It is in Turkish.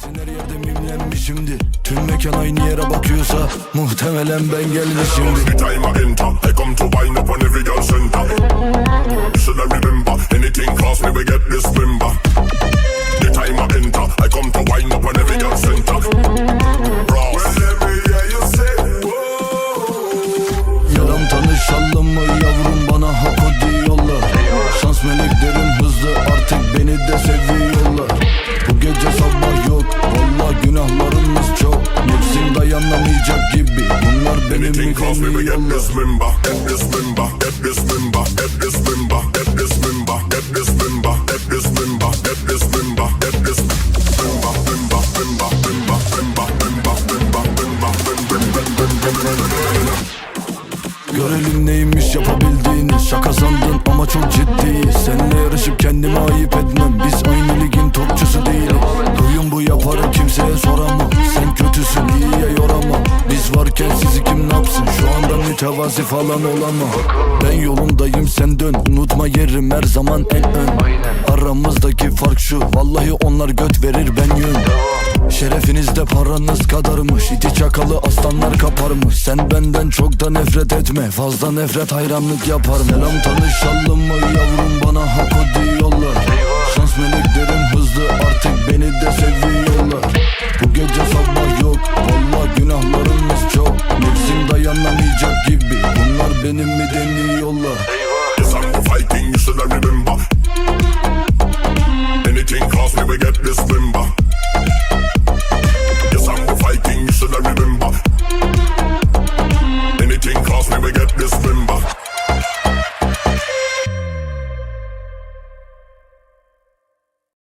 Kesin her yerde mimlenmişimdir Tüm mekan aynı yere bakıyorsa Muhtemelen ben gelmişimdir The time I enter, I come to wind up on every girl center. You should I remember, anything cost me, we get this member. The time I enter, I come to wind up on every girl center. Ross. Whenever yeah, you say, whoa. Yaram tanışalım mı yavrum bana hak o diyorlar Şans meleklerim member, member, member, member, member. Görelim neymiş yapabildiğini Şaka sandın ama çok ciddi Seninle yarışıp kendime ayıp etmem Biz aynı ligin topçusu değiliz Duyun bu yaparı kimseye soramam Sen kötüsün yoramam Varken sizi kim ne yapsın? Şu anda mütevazi falan olamam. Ben yolundayım sen dön. Unutma yerim her zaman en ön. Aramızdaki fark şu Vallahi onlar göt verir ben yön Şerefinizde paranız kadarmış İti çakalı aslanlar kaparmış. Sen benden çok da nefret etme Fazla nefret hayranlık yaparım. Selam tanışalım mı yavrum benim mi demiyorlar Yes I'm a Viking you should I remember Anything cost me we get this member Yes I'm a Viking you should I remember Anything cost me we get this